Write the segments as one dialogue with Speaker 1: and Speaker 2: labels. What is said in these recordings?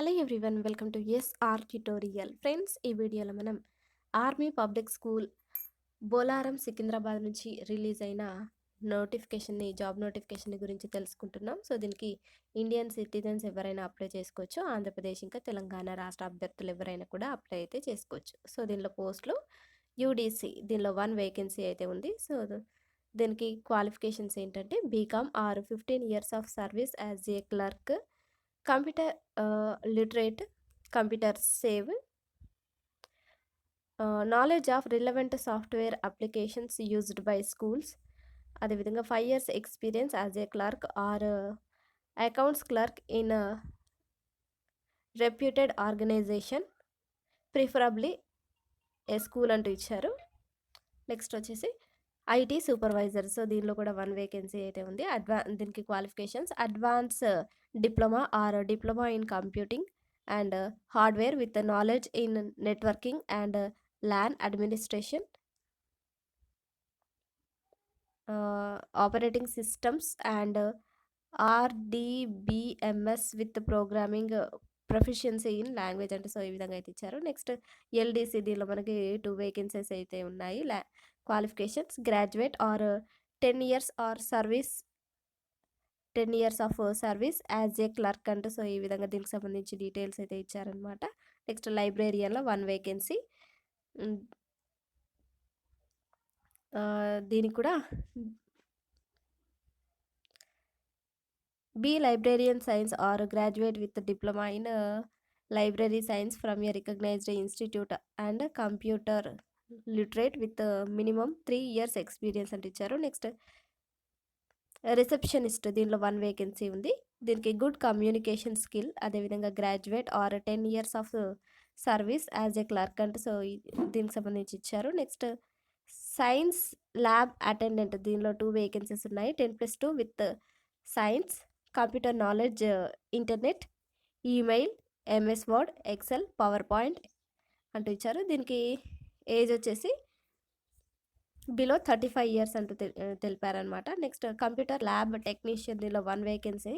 Speaker 1: Hello everyone welcome to SR tutorial friends ఈ వీడియోలో మనం army public school Bolarum Secunderabad నుంచి రిలీజ్ అయిన నోటిఫికేషన్ని జాబ్ నోటిఫికేషన్ గురించి తెలుసుకుంటున్నాం. సో దీనికి ఇండియన్ సిటిజన్స్ ఎవరైనా అప్లై చేసుకోవచ్చు. ఆంధ్రప్రదేశ్ ఇంకా తెలంగాణ రాష్ట్ర అభ్యర్థులు ఎవరైనా కూడా అప్లై అయితే చేసుకోవచ్చు. సో దీనిలో పోస్టులు యూడీసీ దీనిలో వన్ వేకెన్సీ అయితే ఉంది. సో దీనికి క్వాలిఫికేషన్స్ ఏంటంటే BCom or fifteen years of service as a clerk computer literate computer savvy. Knowledge of relevant software applications used by schools అదేవిధంగా five years experience as a clerk or accounts clerk in reputed organisation preferably a school అంటూ ఇచ్చారు. Next వచ్చేసి IT supervisor so దీనిలో కూడా one vacancy అయితే ఉంది. అడ్వా దీనికి qualifications advance diploma or diploma in computing and hardware with knowledge in networking and LAN administration. Operating systems and RDBMS with programming proficiency in language అంటే so ఈ విధంగా అయితే ఇచ్చారు. నెక్స్ట్ ఎల్డిసి దీనిలో మనకి టూ వేకెన్సీస్ అయితే ఉన్నాయి. లా qualifications graduate or ten years or service ten years of service as a clerk అంటూ సో ఈ విధంగా దీనికి సంబంధించి డీటెయిల్స్ అయితే ఇచ్చారనమాట నెక్స్ట్ లైబ్రేరియన్లో వన్ వేకెన్సీ దీనికి కూడా B librarian science or graduate with diploma in library science from a recognised institute and computer literate with uh, minimum three years experience అంటే ఇచ్చారు. నెక్స్ట్ రిసెప్షనిస్ట్ దీనిలో వన్ వేకెన్సీ ఉంది. దీనికి good communication skill అదేవిధంగా graduate or ten years of uh, service as a clerk అంటే. So దీనికి సంబంధించి ఇచ్చారు. నెక్స్ట్ సైన్స్ ల్యాబ్ అటెండెంట్ దీనిలో టూ వేకెన్సీస్ ఉన్నాయి. Ten plus two with uh, science computer knowledge internet email MS Word Excel PowerPoint అంటూ ఇచ్చారు. దీనికి age వచ్చేసి బిలో థర్టీ ఫైవ్ ఇయర్స్ అంటూ తెలిపారనమాట నెక్స్ట్ కంప్యూటర్ ల్యాబ్ టెక్నీషియన్ దీనిలో one vacancy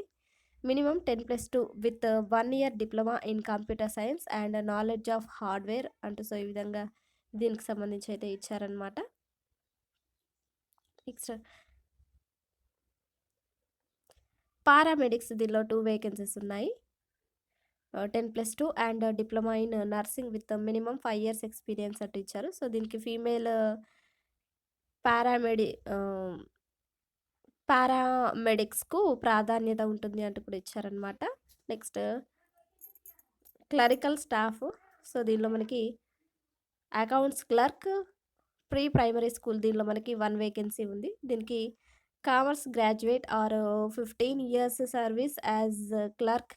Speaker 1: minimum ten plus two with one year diploma in computer science and knowledge of hardware అంటూ so ఈ విధంగా దీనికి సంబంధించి అయితే ఇచ్చారనమాట నెక్స్ట్ పారామెడిక్స్ దీనిలో టూ వేకెన్సీస్ ఉన్నాయి. Ten plus two and diploma in nursing with minimum five years experience అటు ఇచ్చారు సో దీనికి ఫీమేల్ పారామెడి పారామెడిక్స్కు ప్రాధాన్యత ఉంటుంది అంటూ కూడా ఇచ్చారనమాట నెక్స్ట్ క్లరికల్ స్టాఫ్ సో దీనిలో మనకి accounts clerk pre primary school దీనిలో మనకి వన్ వేకెన్సీ ఉంది. దీనికి commerce graduate or fifteen years service as clerk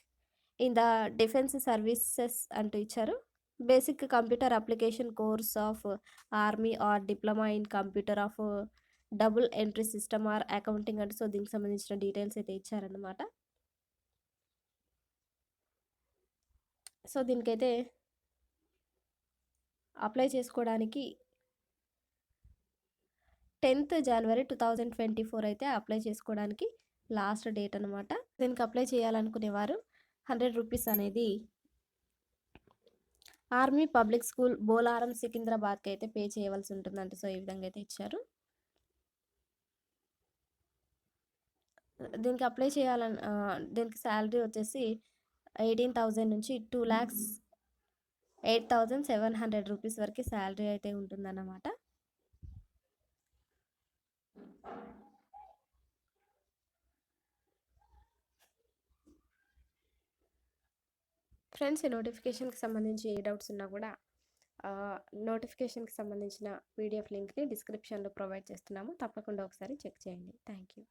Speaker 1: in the defence services అంటూ ఇచ్చారు. Basic computer application course of army or diploma in computer of double entry system or accounting అంటే so దీనికి సంబంధించిన details అయితే ఇచ్చారనమాట so దీనికైతే apply చేసుకోవడానికి tenth January two thousand twenty four అయితే అప్లై చేసుకోవడానికి లాస్ట్ డేట్ అనమాట దీనికి అప్లై చేయాలనుకునేవారు. హండ్రెడ్ రూపీస్ అనేది ఆర్మీ పబ్లిక్ స్కూల్ బోలారం సికింద్రాబాద్కి అయితే పే చేయవలసి ఉంటుందంటే. సో ఈ విధంగా అయితే ఇచ్చారు. దీనికి అప్లై చేయాలని దీనికి శాలరీ వచ్చేసి ఎయిటీన్ థౌజండ్ నుంచి two lakhs eight thousand seven hundred rupees వరకు శాలరీ అయితే ఉంటుందన్నమాట. ఫ్రెండ్స్ ఈ నోటిఫికేషన్కి సంబంధించి ఏ డౌట్స్ ఉన్నా కూడా నోటిఫికేషన్కి సంబంధించిన పీడిఎఫ్ లింక్ని డిస్క్రిప్షన్లో ప్రొవైడ్ చేస్తున్నాము. తప్పకుండా ఒకసారి చెక్ చేయండి. Thank you